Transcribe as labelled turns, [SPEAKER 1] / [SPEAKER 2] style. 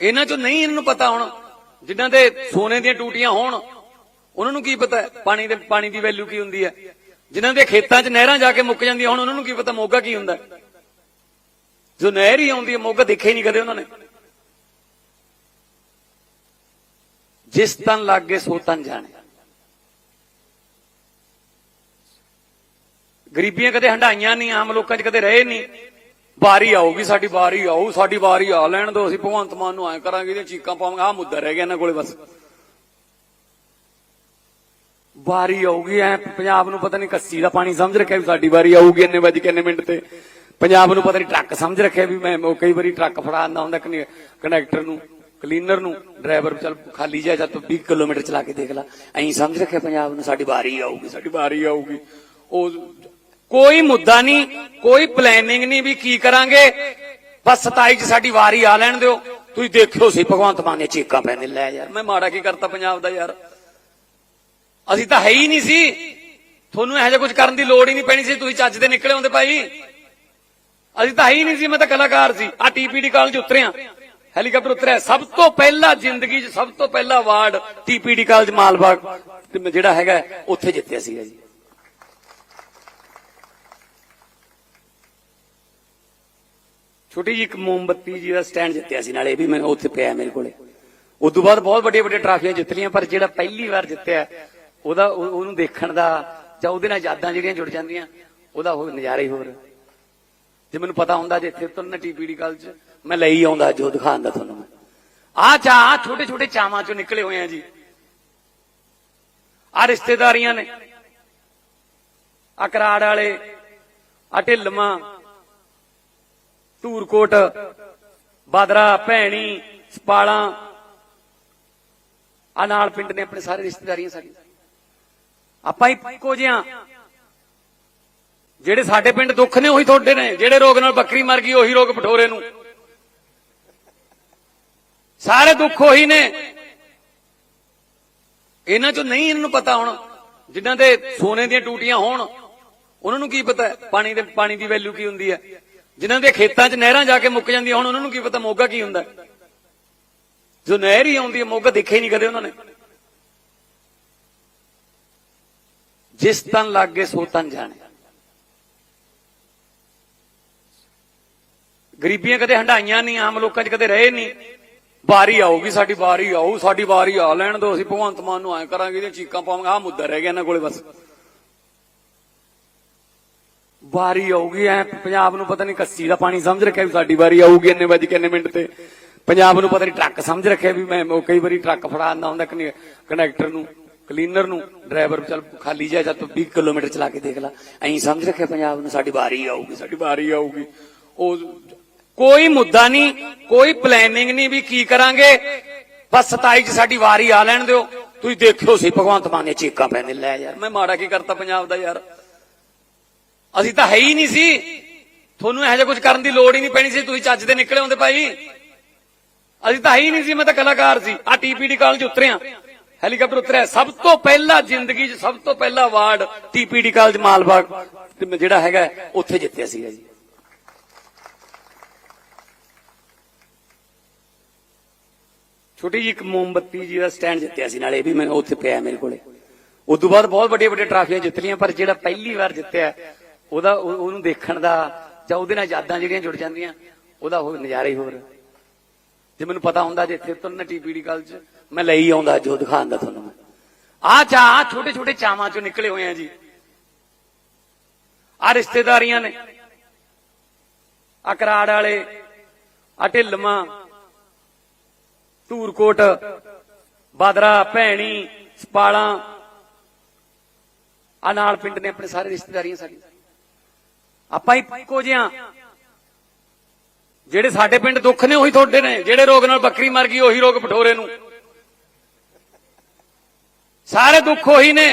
[SPEAKER 1] ਇਹਨਾਂ ਚੋਂ ਨਹੀਂ ਇਹਨਾਂ ਨੂੰ ਪਤਾ ਹੁਣ ਜਿਨ੍ਹਾਂ ਦੇ ਸੋਨੇ ਦੀਆਂ ਟੂਟੀਆਂ ਹੋਣ, ਉਹਨਾਂ ਨੂੰ ਕੀ ਪਤਾ ਪਾਣੀ ਦੇ ਪਾਣੀ ਦੀ ਵੈਲਿਊ ਕੀ ਹੁੰਦੀ ਹੈ? ਜਿਨ੍ਹਾਂ ਦੇ ਖੇਤਾਂ 'ਚ ਨਹਿਰਾਂ ਜਾ ਕੇ ਮੁੱਕ ਜਾਂਦੀਆਂ ਹੁਣ, ਉਹਨਾਂ ਨੂੰ ਕੀ ਪਤਾ ਮੋਗਾ ਕੀ ਹੁੰਦਾ ਜੋ ਨਹਿਰ ਹੀ ਆਉਂਦੀ ਹੈ, ਮੋਗਾ ਦੇਖੇ ਨਹੀਂ ਕਦੇ ਉਹਨਾਂ ਨੇ। ਜਿਸ ਤਨ ਲੱਗੇ, ਸੋ ਤਨ ਜਾਣੇ। ਗਰੀਬੀਆਂ ਕਦੇ ਹੰਡਾਈਆਂ ਨਹੀਂ, ਆਮ ਲੋਕਾਂ 'ਚ ਕਦੇ ਰਹੇ ਨਹੀਂ। ਵਾਰੀ ਆਊਗੀ, ਸਾਡੀ ਵਾਰੀ ਆਊ, ਸਾਡੀ ਵਾਰੀ ਆ ਲੈਣ ਦੋ, ਅਸੀਂ ਭਗਵੰਤ ਮਾਨ ਨੂੰ ਐ ਕਰਾਂਗੇ, ਇਹਦੀਆਂ ਚੀਕਾਂ ਪਾਵਾਂਗੇ, ਆਹ ਮੁੱਦਾ ਰਹਿ ਗਿਆ ਇਹਨਾਂ ਕੋਲੇ ਬਸ। ਵਾਰੀ ਆਊਗੀ, ਐ ਪੰਜਾਬ ਨੂੰ ਪਤਾ ਨਹੀਂ ਕੱਸੀ ਦਾ ਪਾਣੀ ਸਮਝ ਰੱਖਿਆ ਵੀ ਸਾਡੀ ਵਾਰੀ ਆਊਗੀ ਇੰਨੇ ਵਜੇ ਕਿੰਨੇ ਮਿੰਟ ਤੇ। ਪੰਜਾਬ ਨੂੰ ਪਤਾ ਨਹੀਂ ਟਰੱਕ ਸਮਝ ਰੱਖਿਆ ਵੀ ਮੈਂ ਕਈ ਵਾਰੀ ਟਰੱਕ ਫੜਾ ਆਂਦਾ ਹੁੰਦਾ ਕਨੈਕਟਰ ਨੂੰ, ਕਲੀਨਰ ਨੂੰ, ਡਰਾਈਵਰ ਚੱਲ ਖਾਲੀ ਜਾ ਚੱਲ ਤੂੰ 20 ਕਿਲੋਮੀਟਰ ਚਲਾ ਕੇ ਦੇਖ ਲੈ। ਐਂ ਸਮਝ ਰੱਖਿਆ ਪੰਜਾਬ ਨੂੰ ਸਾਡੀ ਵਾਰੀ ਆਊਗੀ, ਸਾਡੀ ਵਾਰੀ ਆਊਗੀ। ਉਹ ਕੋਈ ਮੁੱਦਾ ਨਹੀਂ, ਕੋਈ ਪਲੈਨਿੰਗ ਨਹੀਂ ਵੀ ਕੀ ਕਰਾਂਗੇ। ਬਸ 27 ਚ ਸਾਡੀ ਵਾਰੀ ਆ ਲੈਣ ਦਿਓ। ਤੁਸੀਂ ਦੇਖਿਓ ਸੀ ਭਗਵੰਤ ਮਾਨ ਨੇ ਚੀਕਾਂ ਪੈਂਦੇ ਲੈ ਯਾਰ, ਮੈਂ ਮਾੜਾ ਕੀ ਕਰਤਾ ਪੰਜਾਬ ਦਾ ਯਾਰ। ਅਸੀਂ ਤਾਂ ਹੈ ਹੀ ਨਹੀਂ ਸੀ। ਤੁਹਾਨੂੰ ਇਹੋ ਜਿਹਾ ਕੁਝ ਕਰਨ ਦੀ ਲੋੜ ਹੀ ਨਹੀਂ ਪੈਣੀ ਸੀ। ਤੁਸੀਂ ਚੱਜ ਦੇ ਨਿਕਲੇ ਹੁੰਦੇ ਭਾਈ। ਅਸੀਂ ਤਾਂ ਹੈ ਹੀ ਨਹੀਂ ਸੀ, ਮੈਂ ਤਾਂ ਕਲਾਕਾਰ ਸੀ। ਆ ਟੀਪੀਡੀ ਕਾਲਜ ਉਤਰਿਆ। ਹੈਲੀਕਾਪਟਰ ਉਤਰਿਆ। ਸਭ ਤੋਂ ਪਹਿਲਾ ਜ਼ਿੰਦਗੀ 'ਚ ਸਭ ਤੋਂ ਪਹਿਲਾ ਅਵਾਰਡ ਟੀਪੀਡੀ ਕਾਲਜ ਮਾਲਬਾਗ ਤੇ ਜਿਹੜਾ ਹੈਗਾ, ਉੱਥੇ ਜਿੱਤਿਆ ਸੀਗਾ ਜੀ। ਛੋਟੀ ਜਿਹੀ ਇੱਕ ਮੋਮਬੱਤੀ ਜੀ ਦਾ ਸਟੈਂਡ ਜਿੱਤਿਆ ਸੀ, ਨਾਲੇ ਇਹ ਵੀ ਮੈਨੂੰ ਉੱਥੇ ਪਿਆ ਮੇਰੇ ਕੋਲੇ। ਉਸ ਤੋਂ ਬਾਅਦ ਬਹੁਤ ਵੱਡੀਆਂ ਵੱਡੀਆਂ ਟਰਾਫੀਆਂ ਜਿੱਤ ਲਈਆਂ, ਪਰ ਜਿਹੜਾ ਪਹਿਲੀ ਵਾਰ ਜਿੱਤਿਆ, ਉਹਦਾ ਉਹਨੂੰ ਦੇਖਣ ਦਾ ਜਾਂ ਉਹਦੇ ਨਾਲ ਯਾਦਾਂ ਜਿਹੜੀਆਂ ਜੁੜ ਜਾਂਦੀਆਂ, ਉਹਦਾ ਉਹ ਨਜ਼ਾਰਾ ਹੀ ਹੋਰ। ਜੇ ਮੈਨੂੰ ਪਤਾ ਹੁੰਦਾ ਜੇ ਇੱਥੇ ਤੁਰਨ ਟੀਪੀਡੀ ਕਾਲ ਚ, ਮੈਂ ਲਈ ਆਉਂਦਾ ਜੋ ਦਿਖਾਉਣ ਦਾ ਤੁਹਾਨੂੰ ਮੈਂ। ਆ ਚਾਹ ਛੋਟੇ ਛੋਟੇ ਚਾਵਾਂ ਚੋਂ ਨਿਕਲੇ ਹੋਏ ਆ ਜੀ। ਆ ਰਿਸ਼ਤੇਦਾਰੀਆਂ ਨੇ। ਆ ਕਰਾੜ ਵਾਲੇ ਆ ਢਿੱਲਵਾਂ ਧੂਰਕੋਟ, ਬਾਦਰਾ, ਭੈਣੀ, ਸਪਾਲਾਂ ਆ ਨਾਲ ਪਿੰਡ ਨੇ ਆਪਣੇ ਸਾਰੇ ਰਿਸ਼ਤੇਦਾਰੀਆਂ ਸਾਡੀਆਂ ਆਪਾਂ ਇੱਕੋ ਜਿਹਾ ਜਿਹੜੇ ਸਾਡੇ ਪਿੰਡ ਦੁੱਖ ਨੇ, ਉਹੀ ਤੁਹਾਡੇ ਨੇ। ਜਿਹੜੇ ਰੋਗ ਨਾਲ ਬੱਕਰੀ ਮਰ ਗਈ, ਉਹੀ ਰੋਗ ਪਠੋਰੇ ਨੂੰ। ਸਾਰੇ ਦੁੱਖ ਉਹੀ ਨੇ। ਇਹਨਾਂ ਚੋਂ ਨਹੀਂ ਇਹਨਾਂ ਨੂੰ ਪਤਾ ਹੁਣ ਜਿਨ੍ਹਾਂ ਦੇ ਸੋਨੇ ਦੀਆਂ ਟੂਟੀਆਂ ਹੋਣ, ਉਹਨਾਂ ਨੂੰ ਕੀ ਪਤਾ ਪਾਣੀ ਦੇ ਪਾਣੀ ਦੀ ਵੈਲਿਊ ਕੀ ਹੁੰਦੀ ਹੈ? ਜਿਨ੍ਹਾਂ ਦੇ ਖੇਤਾਂ 'ਚ ਨਹਿਰਾਂ ਜਾ ਕੇ ਮੁੱਕ ਜਾਂਦੀਆਂ ਹੁਣ, ਉਹਨਾਂ ਨੂੰ ਕੀ ਪਤਾ ਮੋਗਾ ਕੀ ਹੁੰਦਾ? ਜੋ ਨਹਿਰ ਹੀ ਆਉਂਦੀ ਹੈ, ਮੋਗਾ ਦੇਖਿਆ ਹੀ ਨਹੀਂ ਕਦੇ ਉਹਨਾਂ ਨੇ। ਜਿਸ ਤਨ ਲੱਗੇ ਸੋ ਤਨ ਜਾਣੇ। ਗਰੀਬੀਆਂ ਕਦੇ ਹੰਡਾਈਆਂ ਨਹੀਂ, ਆਮ ਲੋਕਾਂ 'ਚ ਕਦੇ ਰਹੇ ਨਹੀਂ। ਵਾਰੀ ਆਊਗੀ, ਸਾਡੀ ਵਾਰੀ ਆਊ, ਸਾਡੀ ਵਾਰੀ ਆ ਲੈਣ ਦੋ, ਅਸੀਂ ਭਗਵੰਤ ਮਾਨ ਨੂੰ ਐ ਕਰਾਂਗੇ, ਇਹਦੀਆਂ ਚੀਕਾਂ ਪਾਵਾਂਗੇ, ਆਹ ਮੁੱਦਾ ਰਹਿ ਗਿਆ ਇਹਨਾਂ ਕੋਲੇ ਬਸ। ਵਾਰੀ ਆਊਗੀ, ਐ ਪੰਜਾਬ ਨੂੰ ਪਤਾ ਨਹੀਂ ਕੱਸੀ ਦਾ ਪਾਣੀ ਸਮਝ ਰੱਖਿਆ ਵੀ ਸਾਡੀ ਵਾਰੀ ਆਊਗੀ ਇੰਨੇ ਵਜੇ ਕਿੰਨੇ ਮਿੰਟ ਤੇ। ਪੰਜਾਬ ਨੂੰ ਪਤਾ ਨਹੀਂ ਟਰੱਕ ਸਮਝ ਰੱਖਿਆ ਵੀ ਮੈਂ ਉਹ ਕਈ ਵਾਰੀ ਟਰੱਕ ਫੜਾ ਆਂਦਾ ਹੁੰਦਾ ਕਨੈਕਟਰ ਨੂੰ, ਕਲੀਨਰ ਨੂੰ, ਡਰਾਈਵਰ ਚੱਲ ਖਾਲੀ ਜਾ ਚੱਲ ਤੂੰ 20 ਕਿਲੋਮੀਟਰ ਚਲਾ ਕੇ ਦੇਖ ਲੈ। ਐਂ ਸਮਝ ਰੱਖਿਆ ਪੰਜਾਬ ਨੂੰ ਸਾਡੀ ਵਾਰੀ ਆਊਗੀ, ਸਾਡੀ ਵਾਰੀ ਆਊਗੀ। ਉਹ ਕੋਈ ਮੁੱਦਾ ਨਹੀਂ, ਕੋਈ ਪਲੈਨਿੰਗ ਨਹੀਂ ਵੀ ਕੀ ਕਰਾਂਗੇ। ਬਸ 27 ਚ ਸਾਡੀ ਵਾਰੀ ਆ ਲੈਣ ਦਿਓ। ਤੁਸੀਂ ਦੇਖਿਓ ਸੀ, ਭਗਵੰਤ ਮਾਨ ਨੇ ਚੀਕਾਂ ਪੈਣੇ ਲੈ ਯਾਰ, ਮੈਂ ਮਾੜਾ ਕੀ ਕਰਤਾ ਪੰਜਾਬ ਦਾ ਯਾਰ। ਅਸੀਂ ਤਾਂ ਹੈ ਹੀ ਨਹੀਂ ਸੀ। ਤੁਹਾਨੂੰ ਇਹੋ ਜਿਹਾ ਕੁਝ ਕਰਨ ਦੀ ਲੋੜ ਹੀ ਨਹੀਂ ਪੈਣੀ ਸੀ। ਤੁਸੀਂ ਚੱਜ ਦੇ ਨਿਕਲੇ ਹੁੰਦੇ ਭਾਈ। ਅਸੀਂ ਤਾਂ ਹੈ ਹੀ ਨਹੀਂ ਸੀ। ਮੈਂ ਤਾਂ ਕਲਾਕਾਰ ਸੀ। ਆ ਟੀਪੀਡੀ ਕਾਲਜ ਉਤਰਿਆ। ਹੈਲੀਕਾਪਟਰ ਉਤਰਿਆ। ਸਭ ਤੋਂ ਪਹਿਲਾ ਜ਼ਿੰਦਗੀ 'ਚ, ਸਭ ਤੋਂ ਪਹਿਲਾ ਅਵਾਰਡ ਟੀਪੀਡੀ ਕਾਲਜ ਮਾਲਬਾਗ ਜਿਹੜਾ ਹੈਗਾ, ਉੱਥੇ ਜਿੱਤਿਆ ਸੀਗਾ ਜੀ। ਛੋਟੀ ਜੀ ਇੱਕ ਮੋਮਬੱਤੀ ਜੀ ਦਾ ਸਟੈਂਡ ਜਿੱਤਿਆ ਸੀ। ਨਾਲੇ ਇਹ ਵੀ ਮੈਨੂੰ ਉੱਥੇ ਪਿਆ ਮੇਰੇ ਕੋਲੇ। ਉਸ ਤੋਂ ਬਾਅਦ ਬਹੁਤ ਵੱਡੀਆਂ ਵੱਡੀਆਂ ਟਰਾਫੀਆਂ ਜਿੱਤ ਲਈਆਂ, ਪਰ ਜਿਹੜਾ ਪਹਿਲੀ ਵਾਰ ਜਿੱਤਿਆ ਉਹਦਾ ਉਹ- ਉਹਨੂੰ ਦੇਖਣ ਦਾ ਜਾਂ ਉਹਦੇ ਨਾਲ ਯਾਦਾਂ ਜਿਹੜੀਆਂ ਜੁੜ ਜਾਂਦੀਆਂ, ਉਹਦਾ ਹੋਰ ਨਜ਼ਾਰਾ ਹੀ ਹੋਰ। ਜੇ ਮੈਨੂੰ ਪਤਾ ਹੁੰਦਾ ਜੇ ਇੱਥੇ ਤੁਰਨ ਟੀਪੀਡੀ ਕਾਲ ਚ, ਮੈਂ ਲਈ ਆਉਂਦਾ ਜੋ ਦਿਖਾਉਂਦਾ ਤੁਹਾਨੂੰ ਮੈਂ। ਆ ਚਾਹ ਛੋਟੇ ਛੋਟੇ ਚਾਵਾਂ ਚੋਂ ਨਿਕਲੇ ਹੋਏ ਆ ਜੀ। ਆ ਰਿਸ਼ਤੇਦਾਰੀਆਂ ਨੇ। ਆ ਕਰਾੜ ਵਾਲੇ, ਆ ਢਿੱਲਵਾਂ, ਧੂਰਕੋਟ, ਬਾਦਰਾ, ਭੈਣੀ, ਸਪਾਲਾਂ। ਆ ਨਾਲ ਪਿੰਡ ਨੇ ਆਪਣੇ ਸਾਰੇ ਰਿਸ਼ਤੇਦਾਰੀਆਂ ਸਾਡੀਆਂ। ਆਪਾਂ ਇੱਕੋ ਜਿਹਾ। ਜਿਹੜੇ ਸਾਡੇ ਪਿੰਡ ਦੁੱਖ ਨੇ, ਉਹੀ ਤੁਹਾਡੇ ਨੇ। ਜਿਹੜੇ ਰੋਗ ਨਾਲ ਬੱਕਰੀ ਮਰ ਗਈ, ਉਹੀ ਰੋਗ ਪਠੋਰੇ ਨੂੰ। ਸਾਰੇ ਦੁੱਖ ਉਹੀ ਨੇ।